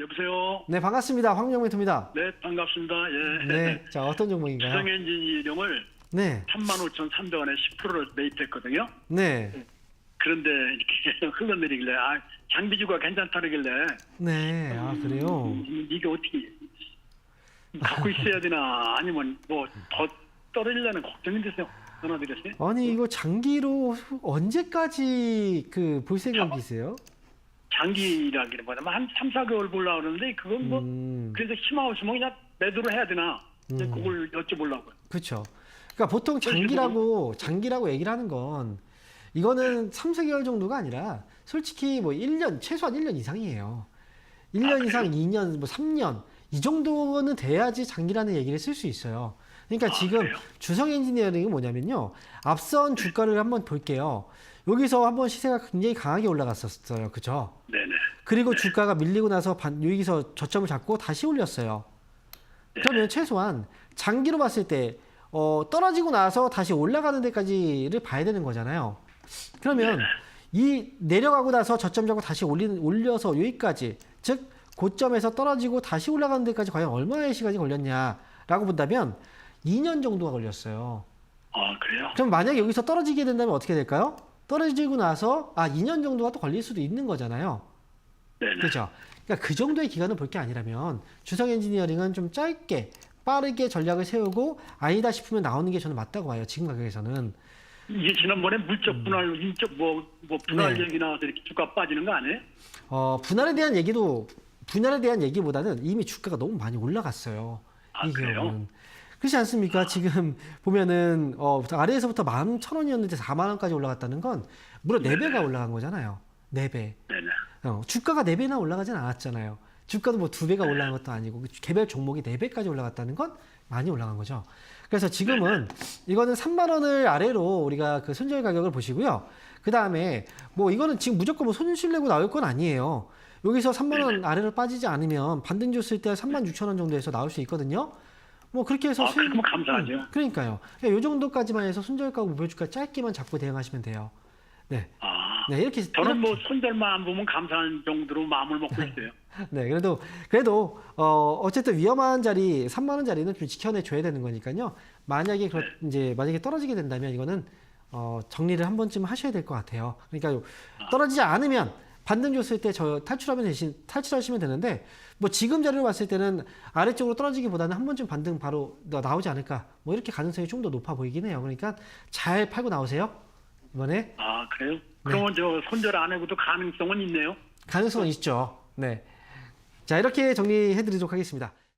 여보세요. 네, 반갑습니다. 황명멘토입니다. 네, 반갑습니다. 예. 네, 자 어떤 종목인가요? 주성엔진 이용을 네, 35,300원에 10%를 매입했거든요. 네, 그런데 이렇게 흘러내리길래 아, 장비주가 괜찮다길래 네, 아 그래요. 음, 이게 어떻게 갖고 있어야 되나 아니면 뭐 더 떨어지려는 걱정이 돼서 전화드렸어요. 아니 이거 장기로 언제까지 그 볼 생각이세요? 장기라기보다는 한 3, 4개월 보려고 그러는데 그건 뭐 음, 그래서 힘없으면 그냥 매도를 해야 되나 이제 음. 그걸 여쭤보려고요. 그렇죠. 그러니까 보통 장기라고 장기라고 얘기를 하는 건 이거는 3, 4개월 정도가 아니라 솔직히 뭐 1년 최소한 1년 이상이에요. 1년 아, 이상, 2년, 뭐 3년 이 정도는 돼야지 장기라는 얘기를 쓸 수 있어요. 그러니까 아, 지금 그래요? 주성 엔지니어링은 뭐냐면요. 앞선 주가를 한번 볼게요. 여기서 한번 시세가 굉장히 강하게 올라갔었어요. 그죠? 네네. 그리고 주가가 밀리고 나서 반, 여기서 저점을 잡고 다시 올렸어요. 그러면 최소한 장기로 봤을 때 어, 떨어지고 나서 다시 올라가는 데까지를 봐야 되는 거잖아요. 그러면 이 내려가고 나서 저점 잡고 다시 올리는 올려서 여기까지 즉 고점에서 떨어지고 다시 올라가는 데까지 과연 얼마의 시간이 걸렸냐라고 본다면 2년 정도가 걸렸어요. 아 그래요? 그럼 만약에 여기서 떨어지게 된다면 어떻게 될까요? 떨어지고 나서 아 2년 정도가 또 걸릴 수도 있는 거잖아요. 네네. 그렇죠. 그러니까 그 정도의 기간을 볼 게 아니라면 주성 엔지니어링은 좀 짧게 빠르게 전략을 세우고 아니다 싶으면 나오는 게 저는 맞다고 봐요. 지금 가격에서는. 이게 지난번에 물적 분할, 인적 뭐, 뭐 분할 음. 네. 얘기 나와서 이렇게 주가 빠지는 거 아니에요? 어, 분할에 대한 얘기도 분할에 대한 얘기보다는 이미 주가가 너무 많이 올라갔어요. 아, 이 그래요? 기업은. 그렇지 않습니까? 지금 보면은 어, 아래에서부터 11,000원이었는데 4만 원까지 올라갔다는 건 무려 4배가 올라간 거잖아요. 4배. 네네. 어, 주가가 4배나 올라가진 않았잖아요. 주가도 뭐 2배가 올라간 것도 아니고 그 개별 종목이 4배까지 올라갔다는 건 많이 올라간 거죠. 그래서 지금은 이거는 3만 원을 아래로 우리가 그 손절 가격을 보시고요. 그 다음에 뭐 이거는 지금 무조건 뭐 손실 내고 나올 건 아니에요. 여기서 3만 원 아래로 빠지지 않으면 반등 줬을 때 3만 6천 원 정도에서 나올 수 있거든요. 뭐 그렇게 해서 아, 그럼 감사하죠. 음, 그러니까요. 그러니까 요 정도까지만 해서 손절가고 목표주가 짧게만 잡고 대응하시면 돼요. 네. 아, 네, 이렇게 저는 뭐 손절만 안 보면 감사한 정도로 마음을 먹고 있어요. 네, 그래도 그래도 어 어쨌든 위험한 자리 3만 원 자리는 좀 지켜내 줘야 되는 거니까요. 만약에 그렇, 이제 만약에 떨어지게 된다면 이거는 어 정리를 한 번쯤 하셔야 될 것 같아요. 그러니까 떨어지지 않으면 반등 줬을 때 저 탈출하면 대신 탈출하시면 되는데 뭐 지금 자리로 봤을 때는 아래쪽으로 떨어지기보다는 한 번쯤 반등 바로 나- 나오지 않을까 뭐 이렇게 가능성이 좀 더 높아 보이긴 해요. 그러니까 잘 팔고 나오세요 이번에 아, 그래요? 네. 그러면 저 손절 안 해고도 가능성은 있네요. 가능성은 있죠. 네. 자 이렇게 정리해드리도록 하겠습니다.